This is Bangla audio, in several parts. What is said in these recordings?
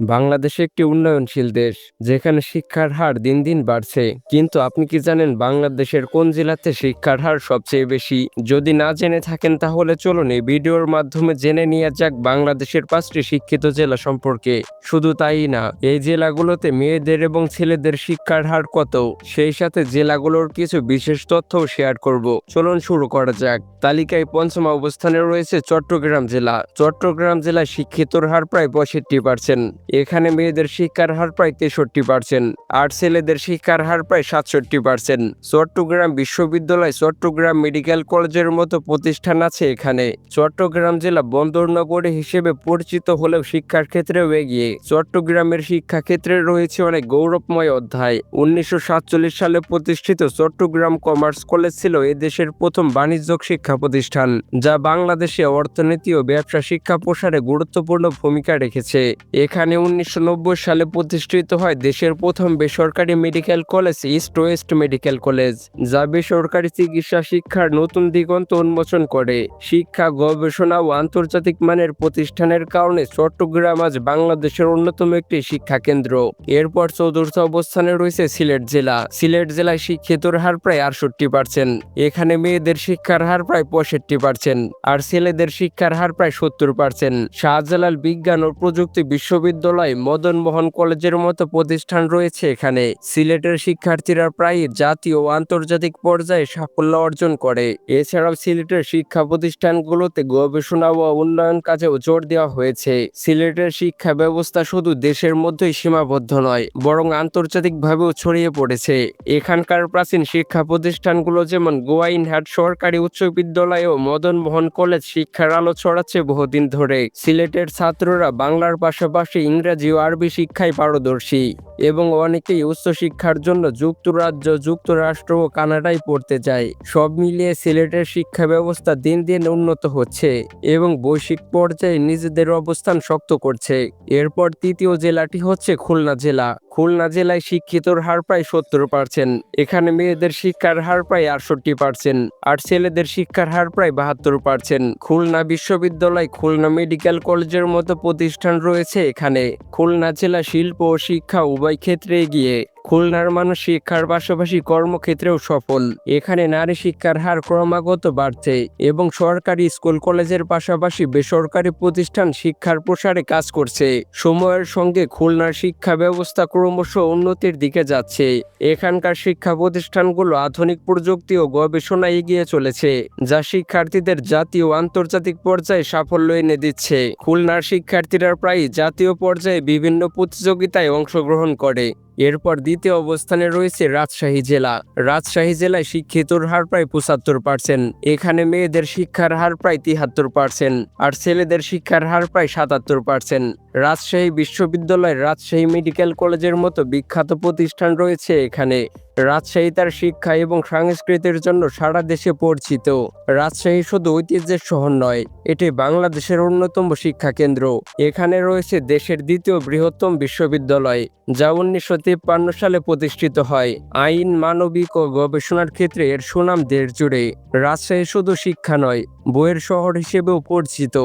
বাংলাদেশ একটি উন্নয়নশীল দেশ, যেখানে শিক্ষার হার দিন দিন বাড়ছে। কিন্তু আপনি কি জানেন বাংলাদেশের কোন জেলাতে শিক্ষার হার সবচেয়ে বেশি? যদি না জেনে থাকেন তাহলে চলুন এই ভিডিওর মাধ্যমে জেনে নিয়ে যাক বাংলাদেশের পাঁচটি শিক্ষিত জেলা সম্পর্কে। শুধু তাই না, এই জেলাগুলোতে মেয়েদের এবং ছেলেদের শিক্ষার হার কত? সেই সাথে জেলাগুলোর কিছু বিশেষ তথ্যও শেয়ার করব। চলুন শুরু করা যাক। তালিকায় পঞ্চম অবস্থানে রয়েছে চট্টগ্রাম জেলা। চট্টগ্রাম জেলায় শিক্ষিতর হার প্রায় পঁয়ষট্টি পার্সেন্ট। এখানে মেয়েদের শিক্ষার হার প্রায় তেষট্টি পার্সেন্ট, আর ছেলেদের শিক্ষার হার প্রায় সাতষট্টি পার্সেন্ট। চট্টগ্রাম বিশ্ববিদ্যালয়, চট্টগ্রাম মেডিকেল কলেজের মতো প্রতিষ্ঠান আছে এখানে। চট্টগ্রাম জেলা বন্দর নগরী হিসেবে পরিচিত হলেও শিক্ষার ক্ষেত্রেও এগিয়ে। চট্টগ্রামের শিক্ষা ক্ষেত্রে রয়েছে অনেক গৌরবময় অধ্যায়। উনিশশো সাতচল্লিশ সালে প্রতিষ্ঠিত চট্টগ্রাম কমার্স কলেজ ছিল এদেশের প্রথম বাণিজ্যিক শিক্ষা প্রতিষ্ঠান, যা বাংলাদেশে অর্থনীতি ও ব্যবসা শিক্ষা প্রসারে গুরুত্বপূর্ণ ভূমিকা রেখেছে। এখানে উনিশশো নব্বই সালে প্রতিষ্ঠিত হয় দেশের প্রথম বেসরকারি medical college, East West Medical College, যা বেসরকারি চিকিৎসা শিক্ষার নতুন দিগন্ত উন্মোচন করে। শিক্ষা, গবেষণা ও আন্তর্জাতিক মানের প্রতিষ্ঠানের কারণে চট্টগ্রাম আজ বাংলাদেশের অন্যতম একটি শিক্ষা কেন্দ্র এরপর চতুর্থ অবস্থানে রয়েছে সিলেট জেলা। সিলেট জেলায় শিক্ষিতর হার প্রায় আটষট্টি পার্সেন্ট। এখানে মেয়েদের শিক্ষার হার প্রায় পঁয়ষট্টি পার্সেন্ট। আর ছেলেদের শিক্ষার হার প্রায় সত্তর পার্সেন্ট। শাহজালাল বিজ্ঞান ও প্রযুক্তি বিশ্ববিদ্যালয় মদন মোহন কলেজের মতো প্রতিষ্ঠান রয়েছে এখানে। সিলেটের শিক্ষার্থীরা প্রায় জাতীয় ও আন্তর্জাতিক পর্যায়ে সাফল্য অর্জন করে। এছাড়াও সিলেটের শিক্ষা প্রতিষ্ঠানগুলোতে গবেষণা ও উন্নয়ন কাজেও জোর দেওয়া হয়েছে। সিলেটের শিক্ষা ব্যবস্থা শুধু দেশের মধ্যেই সীমাবদ্ধ নয়, বরং আন্তর্জাতিকভাবেও ছড়িয়ে পড়েছে। এখানকার প্রাচীন শিক্ষা প্রতিষ্ঠানগুলো যেমন গোয়াইনহাট সরকারি উচ্চ বিদ্যালয় ও মদন মোহন কলেজ শিক্ষার আলো ছড়াচ্ছে বহুদিন ধরে। সিলেটের ছাত্ররা বাংলার পাশাপাশি ইংরেজি ও আরবি শিক্ষায় পারদর্শী এবং অনেকেই উচ্চশিক্ষার জন্য যুক্তরাজ্য, যুক্তরাষ্ট্র ও কানাডায় পড়তে যায়। সব মিলিয়ে সিলেটের শিক্ষা ব্যবস্থা দিন দিন উন্নত হচ্ছে এবং বৈশ্বিক পর্যায়ে নিজেদের অবস্থান শক্ত করছে। এরপর তৃতীয় জেলাটি হচ্ছে খুলনা জেলা। খুলনা জেলায় শিক্ষিতর হার প্রায় সত্তর পার্সেন্ট, এখানে মেয়েদের শিক্ষার হার প্রায় আটষট্টি পার্সেন্ট আর ছেলেদের শিক্ষার হার প্রায় বাহাত্তর পার্সেন্ট। খুলনা বিশ্ববিদ্যালয়, খুলনা মেডিকেল কলেজের মতো প্রতিষ্ঠান রয়েছে এখানে। খুলনা জেলা শিল্প ও শিক্ষা উভয় ক্ষেত্রে এগিয়ে খুলনার মানুষ শিক্ষার পাশাপাশি কর্মক্ষেত্রেও সফল। এখানে নারী শিক্ষার হার ক্রমাগত বাড়ছে এবং সরকারি স্কুল কলেজের পাশাপাশি বেসরকারি প্রতিষ্ঠান শিক্ষার প্রসারে কাজ করছে। সময়ের সঙ্গে খুলনার শিক্ষা ব্যবস্থা ক্রমশ উন্নতির দিকে যাচ্ছে। এখানকার শিক্ষা প্রতিষ্ঠানগুলো আধুনিক প্রযুক্তি ও গবেষণা এগিয়ে চলেছে, যা শিক্ষার্থীদের জাতীয় আন্তর্জাতিক পর্যায়ে সাফল্য এনে দিচ্ছে। খুলনার শিক্ষার্থীরা প্রায় জাতীয় পর্যায়ে বিভিন্ন প্রতিযোগিতায় অংশগ্রহণ করে। এরপর দ্বিতীয় অবস্থানে রয়েছে রাজশাহী জেলা। রাজশাহী জেলায় শিক্ষিতর হার প্রায় পঁচাত্তর পার্সেন্ট, এখানে মেয়েদের শিক্ষার হার প্রায় তিহাত্তর পার্সেন্ট, আর ছেলেদের শিক্ষার হার প্রায় সাতাত্তর পার্সেন্ট। রাজশাহী বিশ্ববিদ্যালয় রাজশাহী মেডিকেল কলেজের মতো বিখ্যাত প্রতিষ্ঠান রয়েছে এখানে। রাজশাহী তার শিক্ষা এবং সংস্কৃতির জন্য সারা দেশে পরিচিত। রাজশাহী শুধু ঐতিহ্যের শহর নয়, এটি বাংলাদেশের অন্যতম শিক্ষা কেন্দ্র। এখানে রয়েছে দেশের দ্বিতীয় বৃহত্তম বিশ্ববিদ্যালয়, যা উনিশশো তিপ্পান্ন সালে প্রতিষ্ঠিত হয়। আইন, মানবিক ও গবেষণার ক্ষেত্রে এর সুনাম দেশ জুড়ে। রাজশাহী শুধু শিক্ষা নয় বইয়ের শহর হিসেবেও পরিচিত।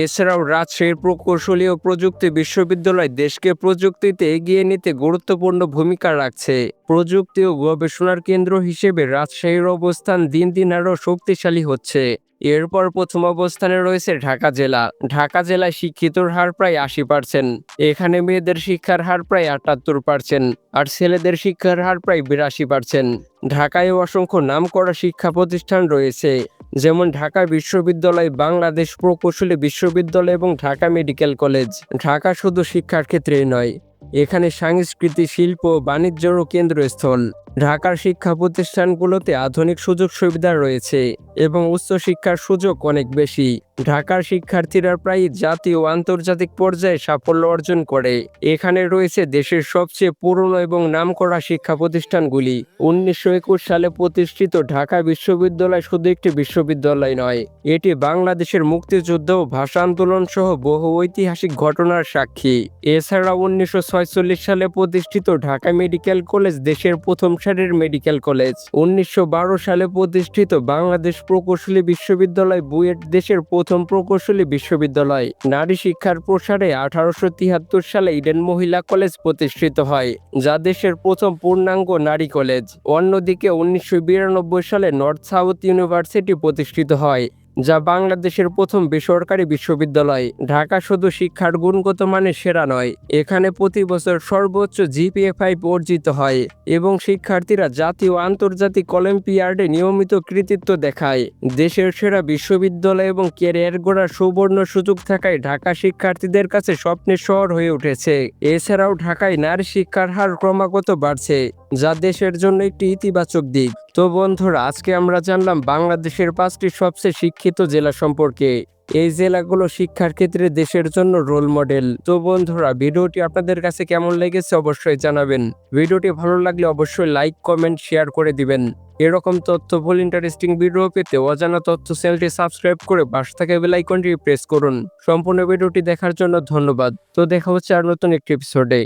এছাড়াও রাজশাহীর প্রকৌশলী ও প্রযুক্তি বিশ্ববিদ্যালয় দেশকে প্রযুক্তিতে এগিয়ে নিতে গুরুত্বপূর্ণ ভূমিকা রাখছে। প্রযুক্তি ও গবেষণার কেন্দ্র হিসেবে রাজশাহীর অবস্থান দিন দিন আরও শক্তিশালী হচ্ছে। এরপর প্রথম অবস্থানে রয়েছে ঢাকা জেলা। ঢাকা জেলায় শিক্ষিতর হার প্রায় আশি পার্সেন্ট, এখানে মেয়েদের শিক্ষার হার প্রায় আটাত্তর পার্সেন্ট, আর ছেলেদের শিক্ষার হার প্রায় বিরাশি পার্সেন্ট। ঢাকায় অসংখ্য নামকরা শিক্ষা প্রতিষ্ঠান রয়েছে। যেমন ঢাকা বিশ্ববিদ্যালয়, বাংলাদেশ প্রকৌশলী বিশ্ববিদ্যালয় এবং ঢাকা মেডিকেল কলেজ। ঢাকা শুধু শিক্ষার ক্ষেত্রেই নয়, এখানে সংস্কৃতি শিল্প বাণিজ্যেরও কেন্দ্রস্থল। ঢাকার শিক্ষা প্রতিষ্ঠানগুলোতে আধুনিক সুযোগ সুবিধা রয়েছে এবং উচ্চশিক্ষার সুযোগ অনেক বেশি। ঢাকার শিক্ষার্থীরা প্রায় জাতীয় ও আন্তর্জাতিক পর্যায়ে সাফল্য অর্জন করে। এখানে রয়েছে দেশের সবচেয়ে পুরনো এবং নামকরা শিক্ষা প্রতিষ্ঠানগুলি। উনিশশো একুশ সালে প্রতিষ্ঠিত ঢাকা বিশ্ববিদ্যালয় শুধু একটি বিশ্ববিদ্যালয় নয়, এটি বাংলাদেশের মুক্তিযুদ্ধ ও ভাষা আন্দোলন সহ বহু ঐতিহাসিক ঘটনার সাক্ষী। এছাড়া উনিশশো সালে প্রতিষ্ঠিত ঢাকা মেডিকেল কলেজ দেশের প্রথম সারির মেডিকেল কলেজ। উনিশশো বারো সালে প্রতিষ্ঠিত বাংলাদেশ প্রকৌশলী বিশ্ববিদ্যালয় বুয়েট দেশের প্রথম প্রকৌশলী বিশ্ববিদ্যালয়। নারী শিক্ষার প্রসারে আঠারোশো তিয়াত্তর সালে ইডেন মহিলা কলেজ প্রতিষ্ঠিত হয়, যা দেশের প্রথম পূর্ণাঙ্গ নারী কলেজ। অন্যদিকে উনিশশো বিরানব্বই সালে নর্থ সাউথ ইউনিভার্সিটি প্রতিষ্ঠিত হয়। যা বাংলাদেশের প্রথম বেসরকারি বিশ্ববিদ্যালয়। ঢাকা শুধু শিক্ষার গুণগত মানে সেরা নয়, এখানে প্রতি বছর সর্বোচ্চ জিপিএ ফাইভ অর্জিত হয় এবং শিক্ষার্থীরা জাতীয় আন্তর্জাতিক অলিম্পিয়াডে নিয়মিত কৃতিত্ব দেখায়। দেশের সেরা বিশ্ববিদ্যালয় এবং ক্যারিয়ার গড়ার সুবর্ণ সুযোগ থাকায় ঢাকা শিক্ষার্থীদের কাছে স্বপ্নের শহর হয়ে উঠেছে। এছাড়াও ঢাকায় নারী শিক্ষার হার ক্রমাগত বাড়ছে, যা দেশের জন্য একটি ইতিবাচক দিক। তো বন্ধুরা, আজকে আমরা জানলাম বাংলাদেশের পাঁচটি সবচেয়ে শিক্ষিত জেলা সম্পর্কে। এই জেলাগুলো শিক্ষার ক্ষেত্রে দেশের জন্য রোল মডেল তো বন্ধুরা, ভিডিওটি আপনাদের কাছে কেমন লেগেছে অবশ্যই জানাবেন। ভিডিওটি ভালো লাগলে অবশ্যই লাইক কমেন্ট শেয়ার করে দিবেন। এরকম তথ্যফুল ইন্টারেস্টিং ভিডিও পেতে অজানা তথ্য চ্যানেলটি সাবস্ক্রাইব করে পাশ থেকে বেল আইকনটি প্রেস করুন। সম্পূর্ণ ভিডিওটি দেখার জন্য ধন্যবাদ। তো দেখা হচ্ছে আর নতুন একটি এপিসোডে